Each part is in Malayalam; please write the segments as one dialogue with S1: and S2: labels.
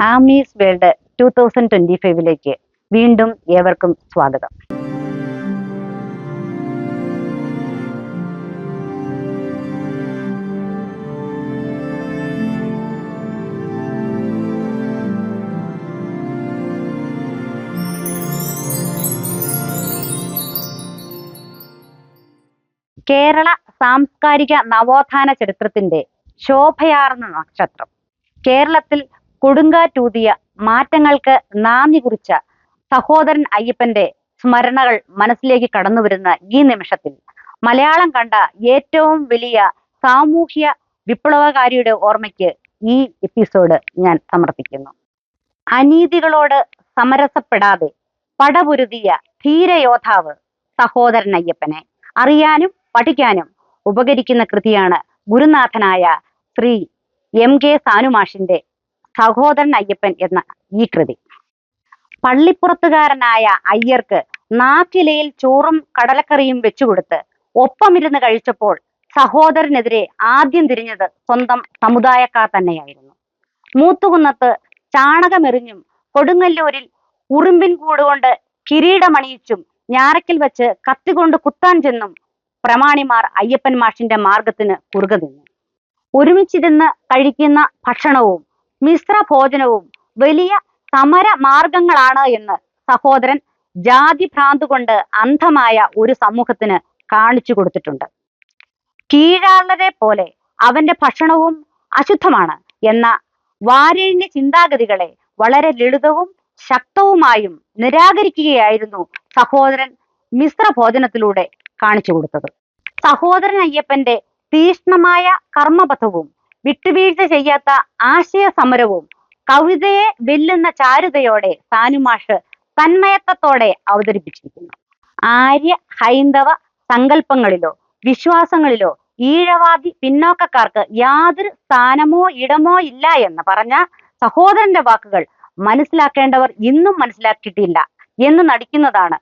S1: Amees world two thousand twenty ഫൈവിലേക്ക് വീണ്ടും ഏവർക്കും സ്വാഗതം. കേരള സാംസ്കാരിക നവോത്ഥാന ചരിത്രത്തിന്റെ ശോഭയാർന്ന നക്ഷത്രം. കേരളത്തിൽ കൊടുങ്കാറ്റൂതിയ മാറ്റങ്ങൾക്ക് നാന്ദി കുറിച്ച സഹോദരൻ അയ്യപ്പന്റെ സ്മരണകൾ മനസ്സിലേക്ക് കടന്നു വരുന്ന ഈ നിമിഷത്തിൽ. മലയാളം കണ്ട ഏറ്റവും വലിയ സാമൂഹ്യ വിപ്ലവകാരിയുടെ ഓർമ്മയ്ക്ക് ഈ എപ്പിസോഡ് ഞാൻ സമർപ്പിക്കുന്നു. അനീതികളോട് സമരസപ്പെടാതെ പടപുരുതിയ ധീരയോദ്ധാവ് സഹോദരൻ അയ്യപ്പനെ അറിയാനും പഠിക്കാനും ഉപകരിക്കുന്ന കൃതിയാണ് ഗുരുനാഥനായ ശ്രീ എം കെ സാനുമാഷിന്റെ സഹോദരൻ അയ്യപ്പൻ എന്ന ഈ കൃതി. പള്ളിപ്പുറത്തുകാരനായ അയ്യർക്ക് നാക്കിലയിൽ ചോറും കടലക്കറിയും വെച്ചുകൊടുത്ത് ഒപ്പമിരുന്ന് കഴിച്ചപ്പോൾ സഹോദരനെതിരെ ആദ്യം തിരിഞ്ഞത് സ്വന്തം സമുദായക്കാർ തന്നെയായിരുന്നു. മൂത്തുകുന്നത്ത് ചാണകമെറിഞ്ഞും കൊടുങ്ങല്ലൂരിൽ ഉറുമ്പിൻ കൂടുകൊണ്ട് കിരീടമണിയിച്ചും ഞാറയ്ക്കൽ വെച്ച് കത്തികൊണ്ട് കുത്താൻ ചെന്നും പ്രമാണിമാർ അയ്യപ്പൻ മാഷിന്റെ മാർഗത്തിന് കുറുക നിന്നു. ഒരുമിച്ചിരുന്ന് കഴിക്കുന്ന ഭക്ഷണവും മിശ്ര ഭോജനവും വലിയ സമര മാർഗങ്ങളാണ് എന്ന് സഹോദരൻ ജാതി ഭ്രാന്ത് കൊണ്ട് അന്ധമായ ഒരു സമൂഹത്തിന് കാണിച്ചു കൊടുത്തിട്ടുണ്ട്. കീഴാളരെ പോലെ അവന്റെ ഭക്ഷണവും അശുദ്ധമാണ് എന്ന വാരേണ്യ ചിന്താഗതികളെ വളരെ ലളിതവും ശക്തവുമായും നിരാകരിക്കുകയായിരുന്നു സഹോദരൻ മിശ്ര ഭോജനത്തിലൂടെ കാണിച്ചു കൊടുത്തത്. സഹോദരൻ അയ്യപ്പന്റെ തീഷ്ണമായ കർമ്മപഥവും വിട്ടുവീഴ്ച ചെയ്യാത്ത ആശയ സമരവും കവിതയെ വെല്ലുന്ന ചാരുതയോടെ സാനുമാഷ് തന്മയത്വത്തോടെ അവതരിപ്പിച്ചിരിക്കുന്നു. ആര്യ ഹൈന്ദവ സങ്കല്പങ്ങളിലോ വിശ്വാസങ്ങളിലോ ഈഴവാദി പിന്നോക്കക്കാർക്ക് യാതൊരു സ്ഥാനമോ ഇടമോ ഇല്ല എന്ന് പറഞ്ഞ സഹോദരന്റെ വാക്കുകൾ മനസ്സിലാക്കേണ്ടവർ ഇന്നും മനസ്സിലാക്കിയിട്ടില്ല എന്ന് നടിക്കുന്നതാണ്.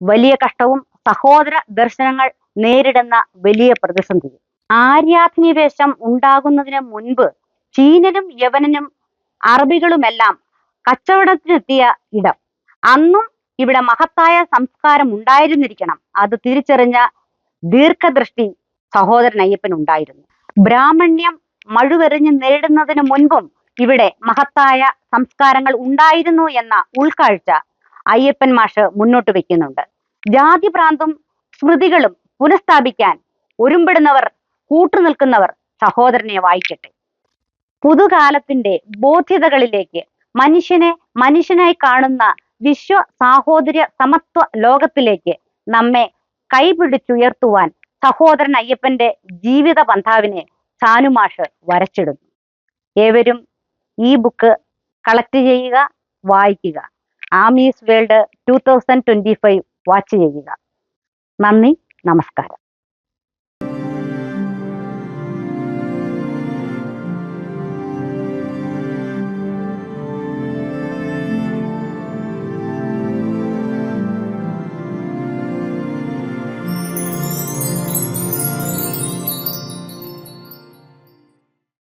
S1: വലിയ കഷ്ടവും സഹോദര ദർശനങ്ങൾ നേരിടുന്ന വലിയ പ്രതിസന്ധി ആര്യാധിനിവേശം ഉണ്ടാകുന്നതിന് മുൻപ് ചീനനും യവനനും അറബികളുമെല്ലാം കച്ചവടത്തിനെത്തിയ ഇടം. അന്നും ഇവിടെ മഹത്തായ സംസ്കാരം ഉണ്ടായിരുന്നിരിക്കണം. അത് തിരിച്ചറിഞ്ഞ ദീർഘദൃഷ്ടി സഹോദരൻ അയ്യപ്പൻ ഉണ്ടായിരുന്നു. ബ്രാഹ്മണ്യം മഴുവെറിഞ്ഞ് നേരിടുന്നതിന് മുൻപും ഇവിടെ മഹത്തായ സംസ്കാരങ്ങൾ ഉണ്ടായിരുന്നു എന്ന ഉൾക്കാഴ്ച അയ്യപ്പൻ മാഷ് മുന്നോട്ട് വെക്കുന്നുണ്ട്. ജാതി ജാതിഭ്രാന്തും സ്മൃതികളും പുനഃസ്ഥാപിക്കാൻ ഒരുമ്പിടുന്നവർ കൂട്ടുനിൽക്കുന്നവർ സഹോദരനെ വായിക്കട്ടെ. പുതുകാലത്തിന്റെ ബോധ്യതകളിലേക്ക് മനുഷ്യനെ മനുഷ്യനായി കാണുന്ന വിശ്വ സാഹോദര്യ സമത്വ ലോകത്തിലേക്ക് നമ്മെ കൈപിടിച്ചുയർത്തുവാൻ സഹോദരൻ അയ്യപ്പന്റെ ജീവിത പന്ഥാവിനെ സാനുമാഷ് വരച്ചിടുന്നു. ഏവരും ഈ ബുക്ക് കളക്ട് ചെയ്യുക വായിക്കുക. Amees world two thousand twenty five watch ചെയ്യുക. നന്ദി നമസ്കാരം.